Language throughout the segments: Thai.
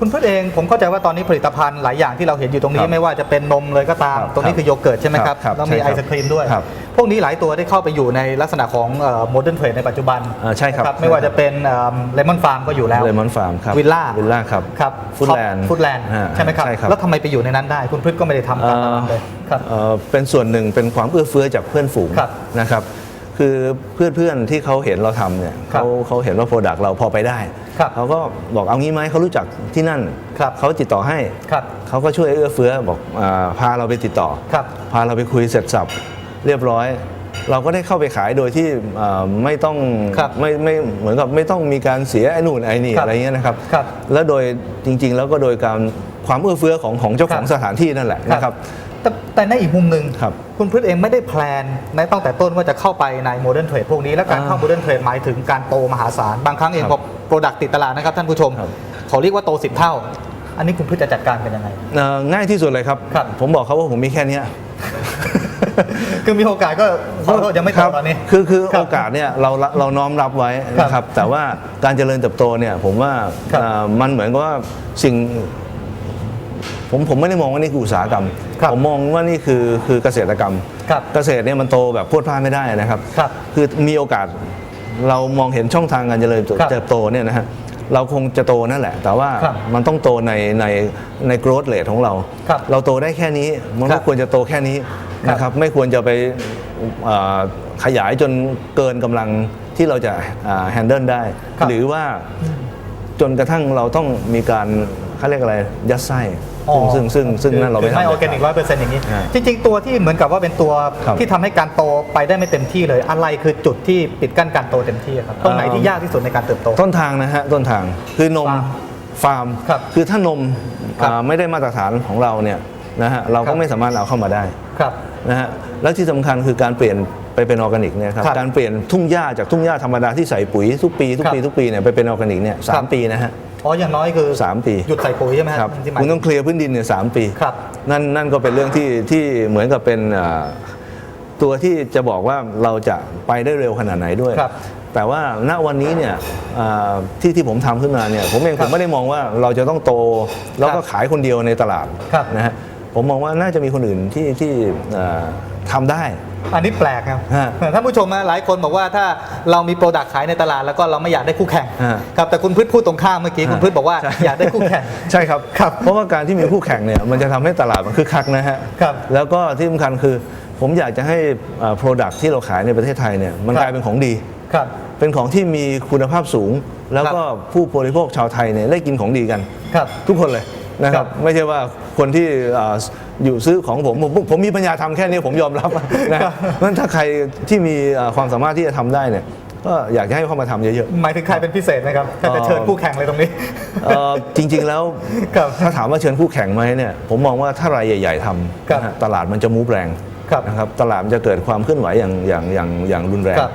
คุณพืชเองผมเข้าใจว่าตอนนี้ผลิตภัณฑ์หลายอย่างที่เราเห็นอยู่ตรงคนี้รับไม่ว่าจะเป็นนมเลยก็ตามครับตรงนี้คือโยเกิร์ตใช่ไหมครับครับแล้วมีใช่ไอครับศครีมด้วยครับพวกนี้หลายตัวได้เข้าไปอยู่ในลักษณะของโมเดิร์นเทรดในปัจจุบันอ่าใช่ครับนะไม่ว่าจะเป็นเลมอนฟาร์มก็อยู่แล้วเลมอนฟาร์มครับวิลล่าวิลล่าครับครับ Foodland ฟูดแลนด์อ่าใช่ไหมครับใช่ครับแล้วทำไมไปอยู่ในนั้นได้ คุณพืชก็ไม่ได้ทำตามนั้นเลยครับเอ่อเป็นส่วนหนึ่งเป็นความเอื้อเฟื้อจากเพื่อนฝูงครับนะครับ คือเพื่อนเพื่อนๆที่เขาเห็นเราทำเนี่ยครับเขาเขาเห็นว่าโปรดักต์เราพอไปได้ครับเขาก็บอกเอางี้ไหมเขารู้จักที่นั่นครับเขาติดต่อให้ครับเขาก็ช่วยเอื้อเฟื้อบอกอาพาเราไปติดต่อครับพาเราไปคุยเสร็จสับเรียบร้อย เราก็ได้เข้าไปขายโดยที่อ่าไม่ต้องครับไม่ไม่เหมือนกับไม่ต้องมีการเสียไอ้นู่นไอ้นี่ครับอะไรเงี้ยนะครับครับแล้วโดยจริงๆ แล้วก็โดยการความเอื้อเฟื้อของของเจ้าของครับสถานที่นั่นแหละนะครับ แต่แต่ในอีกมุมหนึ่งครับคุณพืชเองไม่ได้แพลนในตั้งแต่ต้นว่าจะเข้าไปในโมเดิร์นเทรดพวกนี้ และการอ่าเข้าโมเดิร์นเทรดหมายถึงการโตมหาศาล บางครั้งเองครับพอโปรดักต์ติดตลาดนะครับท่านผู้ชมครับเขาเรียกว่าโตสิบเท่า อันนี้คุณพืชจะจัดการเป็นยังไง เอ่อง่ายที่สุดเลยครับ ครับ ผมบอกเขาว่าผมมีแค่เนี้ยคือมีโอกาสก็ก็ยังไม่โตครับตอนนี้ คือคือครับโอกาสเนี่ยเราเราน้อมรับไว้นะคครัรับบแต่ว่าการเจริญเติบโตเนี่ยผมว่าครับเอ่อมันเหมือนกับว่าสิ่ง ผมผมไม่ได้มองว่านี่คืออุตสาหกรรมครับ ผมมองว่านี่คือคือเกษตรกรรมครับเกษตรเนี่ยมันโตแบบพรวดพลาดไม่ได้นะครับครับ คือมีโอกาสเรามองเห็นช่องทางการเจริญครับเติบโตเนี่ยนะฮะเราคงจะโตนั่นแหละ แต่ว่าครับมันต้องโตในในใน growth rate ของเราครับเราโตได้แค่นี้มันครัก็บควรจะโตแค่นี้ครับนะครับไม่ควรจะไปเอ่อขยายจนเกินกำลังที่เราจะแฮนเดิลได้ครับหรือว่าจนกระทั่งเราต้องมีการเขาเรียกอะไรยัดไส้ อ๋อซึ่งซึ่งซึ่งซึ่งนั่นเราไม่คือทำไม่ออร์แกนิกร้อยเปอร์เซ็นต์อย่างนี้ อ่าจริง ๆ ตัวที่เหมือนกับว่าเป็นตัวครับ ที่ทำให้การโตไปได้ไม่เต็มที่เลย อะไรคือจุดที่ปิดกั้นการโตเต็มที่ครับตรงไหนที่ยากที่สุดในการเติบโต ต้นทางนะฮะต้นทางคือนมฟาร์มฟาร์มครับคือถ้านมครับอ่าไม่ได้มาตรฐานของเราเนี่ยนะฮะเราครัก็บ ไม่สามารถเอาเข้ามาได้ครับ นะฮะแล้วที่สำคัญคือการเปลี่ยนไปเป็นออร์แกนิกเนี่ยครับครับการเปลี่ยนทุ่งหญ้าจากทุ่งหญ้าธรรมดาที่ใส่ปุ๋ยทุกปีทุกครับปีทุกปีเนี่ยไปเป็นออร์แกนิกเนี่ยสาครัมบ ปีนะฮะ อ๋ออย่างน้อยคือสามปีหยุดใส่ปุ๋ยใช่ไหมครับที่หมายคุณต้องเคลียร์พื้นดินเนี่ยสามปีครับนั่นนั่นก็เป็นเรื่องที่ที่เหมือนกับเป็นอ่าตัวที่จะบอกว่าเราจะไปได้เร็วขนาดไหนด้วยครับแต่ว่าณวันนี้เนี่ยอ่าที่ที่ผมทำขึ้นมาเนี่ยผมเองครัผบมไม่ได้มองว่าเราจะต้องโตแล้วก็ครับขายคนเดียวในตลาดครับนะฮะผมมองว่าน่าจะมีคนอื่นที่ที่อ่าทำได้ อันนี้แปลกครับฮะท่านผู้ชมนะหลายคนบอกว่าถ้าเรามีโปรดักต์ขายในตลาดแล้วก็เราไม่อยากได้คู่แข่งฮะ ครับแต่คุณพืชพูดตรงข้ามเมื่อกี้คุณพืชบอกว่าใช่อยากได้คู่แข่ง ใช่ครับ ครับเพราะว่าการที่มีคู่แข่งเนี่ยมันจะทำให้ตลาดมันคึกคักนะฮะครับแล้วก็ที่สำคัญคือ ผมอยากจะให้โปรดักที่เราขายในประเทศไทยเนี่ยมันครับ กลายเป็นของดี ครับ เป็นของที่มีคุณภาพสูง แล้วก็ผู้บริโภคชาวไทยเนี่ยได้กินของดีกัน ครับ ทุกคนเลย นะคครัรับบไม่ใช่ว่าคนที่อ่าอยู่ซื้อของผมผมผมมีปัญญาทำแค่นี้ผมยอมรับนะครับเพราะฉะนั้นถ้าใครที่มีอ่าความสามารถที่จะทำได้เนี่ยก็อยากจะให้เข้ามาทำเยอะหมายถึงใครเป็นพิเศษไหมครับถ้าจะเอ่อเชิญคู่แข่งเลยตรงนี้ๆเอ่อจริงๆแล้วครับถ้าถามว่าเชิญคู่แข่งไหมเนี่ยผมมองว่าถ้ารายใหญ่ ๆทครับำนะฮะตลาดมันจะมูฟแรงครับนะครับตลาดมันจะเกิดความเคลื่อนไหวอย่างอย่างอย่างอย่างรุนแรงครับ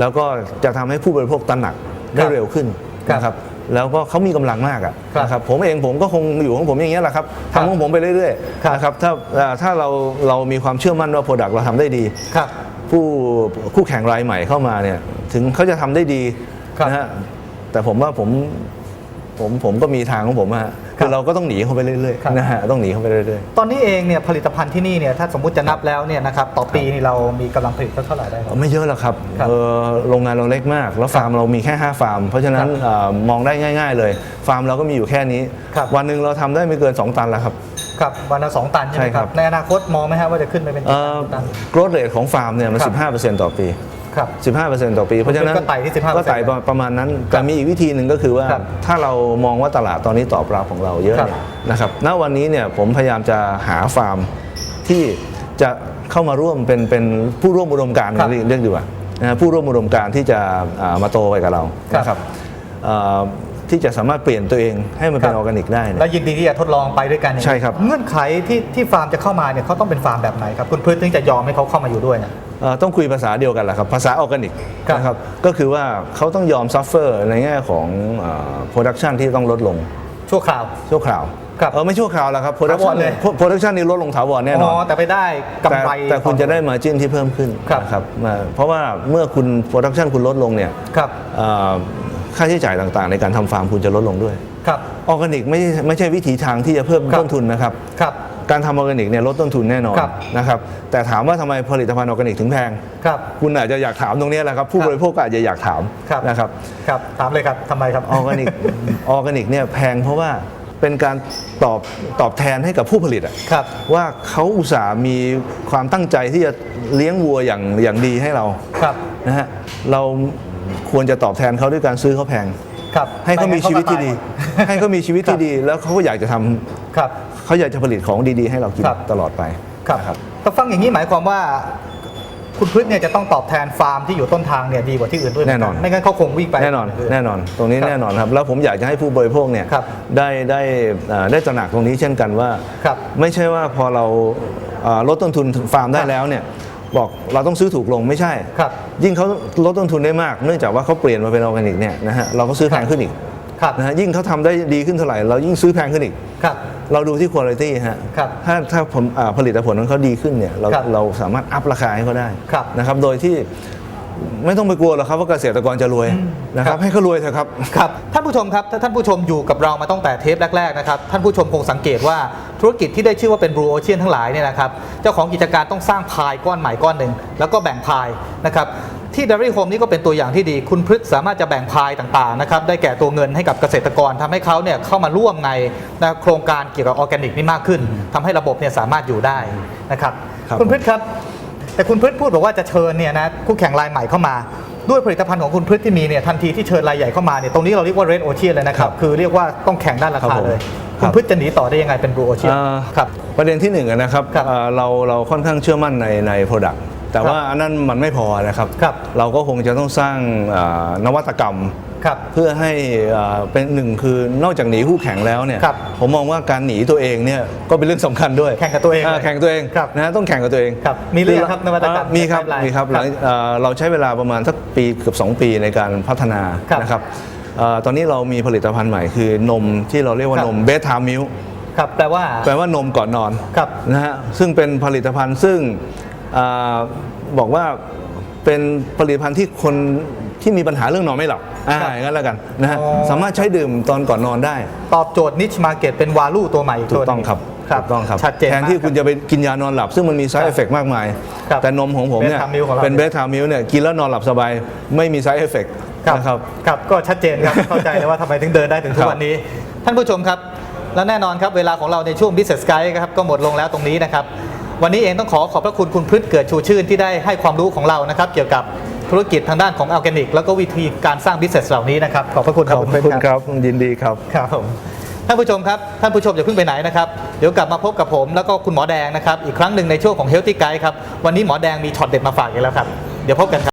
แล้วก็จะทำให้ผู้บริโภคตระหนักได้ครับเร็วขึ้นครับนะครับ แล้วก็เขามีกำลังมากอะครับนะครับผมเองผมก็คงอยู่ของผมอย่างเงี้ยแหละครับครับทำของผมไปเรื่อยครับๆนะครับถ้าอ่าถ้าเราเรามีความเชื่อมั่นว่าโปรดักต์เราทำได้ดีครับผู้คู่แข่งรายใหม่เข้ามาเนี่ยถึงเขาจะทำได้ดีครับนะฮะแต่ผมว่าผมผมผมก็มีทางของผมอะฮะ ครับคือเราก็ต้องหนีเข้าไปเรื่อยครับ ๆนะฮะต้องหนีเข้าไปเรื่อยตอนนี้เองเนี่ยผลิตภัณฑ์ที่นี่เนี่ยถ้าสมมุติจะนับแล้วเนี่ยนะครับต่อปีนี่เรามีกำลังผลิตสักเท่าไหร่ได้ครับๆไม่เยอะหรอกครับครับเออโรงงานเราเล็กมาก แล้วฟาร์มเรามีแค่ 5 ฟาร์ม เพราะฉะนั้นครับเอ่อมองได้ง่าย ๆ เลย ฟาร์มเราก็มีอยู่แค่นี้ ครับ วันหนึ่งเราทำได้ไม่เกิน 2 ตันแล้วครับ ครับวันละสองตันใช่ไหมใช่คครัรับ บในอนาคตมองไหมฮะว่าจะขึ้นไปเป็นเอ่กี่อตัน growth rate ของฟาร์มเนี่ยมัน ครับ15%ต่อปี ครับ15%ต่อปี เพราะฉะนั้นก็ไต่ที่15%ก็ไต่ประประมาณนั้นแต่มีอีกวิธีหนึ่งก็คือว่าครับถ้าเรามองว่าตลาดตอนนี้ตอบรับของเราเยอะครับเนี่ยนะครับณวันนี้เนี่ยผมพยายามจะหาฟาร์มที่จะเข้ามาร่วมเป็นเป็นผู้ร่วมอุดมการณ์ครับเรียกเรียกดีกว่านะผู้ร่วมอุดมการณ์ที่จะอ่ามาโตไปกับเราครับนะครับอ่าที่จะสามารถเปลี่ยนตัวเองให้มันเป็นคอรับอร์แกนิกได้เนี่ยและยินดีที่จะทดลองไปด้วยกันอย่างนี้ใช่ครับเงื่อนไขที่ที่ฟาร์มจะเข้ามาเนี่ยเขาต้องเป็นฟาร์มแบบไหนครับ คุณพืชถึงจะยอมให้เขาเข้ามาอยู่ด้วยเนี่ยเอ่อ ต้องคุยภาษาเดียวกันแหละครับ ภาษาออร์แกนิกครับนะครับก็คือว่าเขาต้องยอมซัฟเฟอร์ในแง่ของโปรดักชันที่ต้องลดลง ชั่วคราว ชั่วคราวครับเออไม่ชั่วคราวแล้วครับโปรดักถาวชัรนเลยโปรดักชันนี่ลดลงถาวรแน่นอนแต่ไปได้กำแต่ไรแต่คุณจะได้มาจิ้นที่เพิ่มขึ้นครับนะครับมาเพราะว่าเมื่อคุณโปรดักชันคุณลดลงเนี่ยครับเอ่อค่าใช้จ่ายต่างๆ ในการทำฟาร์มคุณจะลดลงด้วยครับออร์แกนิกไม่ใช่ไม่ใช่วิถีทางที่จะเพิ่มครับต้นทุนนะครับครับ การทำออร์แกนิกเนี่ยลดต้นทุนแน่นอนครับนะครับแต่ถามว่าทำไมผลิตภัณฑ์ออร์แกนิกถึงแพงครับคุณอาจจะอยากถามตรงนี้แหละครับ ผู้ครับ บริโภคก็อาจจะอยากถามครับนะครับครับถามเลยครับทำไมครับ ออร์แกนิกออร์แกนิกเนี่ยแพงเพราะว่าเป็นการตอบตอบแทนให้กับผู้ผลิตอะ ครับ ว่าเขาอุตส่าห์มีความตั้งใจที่จะเลี้ยงวัวอย่างอย่างดีให้เราครับนะฮะเราควรจะตอบแทนเขาด้วยการซื้อเขาแพง ครับให้เขามีชีวิตที่ดี ให้เขามีชีวิตครัที่บดี แล้วเขาก็อยากจะทำครับ เขาอยากจะผลิตของดี ๆ ให้เรากินครับ ตลอดไปครับนะครับ ถ้าฟังอย่างนี้หมายความว่าคุณพืชเนี่ยจะต้องตอบแทนฟาร์มที่อยู่ต้นทางเนี่ยดีกว่าที่อื่นด้วยเหมืกัแน่นอน ไม่งั้นเขาคงวิ่งไปแน่นอนแน่นอน ตรงนี้ครับ แน่นอนครับ แล้วผมอยากจะให้ผู้บริโภคเนี่ยครับได้ได้อ่าได้ตระหนักตรงนี้เช่นกันว่า ครับไม่ใช่ว่าพอเราอ่าลดต้นทุนฟาร์มได้ครับแล้วเนี่ยบอกเราต้องซื้อถูกลงไม่ใช่ ครับยิ่งเขาลดต้นทุนได้มาก เนื่องจากว่าเขาเปลี่ยนมาเป็นออร์แกนิกเนี่ยนะฮะเราก็ซื้อแพงขึ้นอีกครับ นะฮะยิ่งเขาทำได้ดีขึ้นเท่าไหร่ เรายิ่งซื้อแพงขึ้นอีกครับเราดูที่คุณภาพฮะครับถ้าถ้าผลอ่าผลิตผลของเขาดีขึ้นเนี่ยเราครับเราสามารถอัพราคาให้เขาได้ครับนะครับโดยที่ไม่ต้องไปกลัวหรอกครับว่าเกษตรกรจะรวยนะคครัรับบให้เขารวยเถอะครับครับท่านผู้ชมครับถ้าท่านผู้ชมอยู่กับเรามาตั้งแต่เทปแรกๆนะครับท่านผู้ชมคงสังเกตว่าธุรกิจที่ได้ชื่อว่าเป็น Blue Ocean ทั้งหลายเนี่ยนะครับเจ้าของกิจการต้องสร้างพายก้อนใหม่ก้อนหนึ่งแล้วก็แบ่งพายนะครับ ที่ Dairy Home นี่ก็เป็นตัวอย่างที่ดี คุณพฤกษ์สามารถจะแบ่งพายต่างๆนะครับได้แก่ตัวเงินให้กับเกษตรกรทำให้เขาเนี่ยเข้ามาร่วมในนะโครงการเกี่ยวกับออร์แกนิกนี่มากขึ้นทำให้ระบบเนี่ยสามารถอยู่ได้นะครับครับคุณพฤกษ์ครับ แต่คุณพฤกษ์พูดบอกว่าจะเชิญเนี่ยนะคู่แข่งรายใหม่เข้ามาด้วยผลิตภัณฑ์ของคุณพฤกษ์ที่มีเนี่ยทันทีที่เชิญรายใหญ่เข้ามาเนี่ยตรงนี้เราเรียกว่า red ocean เลยนะครับคือเรียกว่าต้องแข่งด้านราครัคาบผมเลยครัคุบณพฤกษ์จะหนีต่อได้ยังไงเป็น blue ocean อ่าครับประเด็นที่หนึ่งอะนะครับครับเอ่อเราเราค่อนข้างเชื่อมั่นในใน Product แต่ ครับว่าอันนั้นมันไม่พอนะครับครับเราก็คงจะต้องสร้างอ่านวัตกรรมครับเพื่อให้อ่าเป็นหนึ่งคือนอกจากหนีคู่แข่งแล้วเนี่ยครับผมมองว่าการหนีตัวเองเนี่ยก็เป็นเรื่องสำคัญด้วยแข่งกับตัวเองาแข่งกับตัวเองครับนะฮะต้องแข่งกับตัวเองครับมีหรือยังครับนวัตกรรมอ่ามีครับใน pipeline มีครับครับหลังอ่าเราใช้เวลาประมาณสักปีเกือบ2 ปีในการพัฒนาครับนะครับอ่าตอนนี้เรามีผลิตภัณฑ์ใหม่คือนมที่เราเรียกว่าครับนมเบสทามิลครับแปลว่าแปลว่านมก่อนนอนครับนะฮะซึ่งเป็นผลิตภัณฑ์ซึ่งอา บอกว่าเป็นผลิตภัณฑ์ที่คนที่มีปัญหาเรื่องนอนไม่หลับอ่าครับอย่างนั้นแล้วกันนะฮะอ๋อสามารถใช้ดื่มตอนก่อนนอนได้ ตอบโจทย์ niche market เป็นวาลูตัวใหม่อีกถูตัวกหต้องนึ่งครับครับถูกต้องครับชัดเจนแทนที่มากคุณจะไปกินยานอนหลับ ซึ่งมันมี side effect มากมายครับแต่นมของผมเนี่ย Beta Milk ของเราเป็นเบสทามิลเนี่ยกินแล้วนอนหลับสบายไม่มี side effect ครับนะครับครับก็ชัดเจนครับเข้าใจเลยว่าทำไมถึงเดินได้ถึงทุครักบวันนี้ ท่านผู้ชมครับ และแน่นอนครับเวลาของเราในช่วง Business Guide ครับก็หมดลงแล้วตรงนี้นะครับ วันนี้เองต้องขอขอบพระคุณคุณพฤทธิ์เกิดชูชื่นที่ได้ให้ความรู้ของเรานะครับเกี่ยวกับธุรกิจทางด้านของออร์แกนิก แล้วก็วิธีการสร้าง business เหล่านี้นะครับขอบพระคุณคขรับอบคุณพฤทคุณธิ์ครับยินดีครับครับผมท่านผู้ชมครับท่านผู้ชมอย่าเพิ่งไปไหนนะครับเดี๋ยวกลับมาพบกับผมแล้วก็คุณหมอแดงนะครับอีกครั้งหนึ่งในช่วงของ Healthy Guide ครับวันนี้หมอแดงมีช็อตเด็ดมาฝากอีกแล้วครับเดี๋ยวพบกันครับ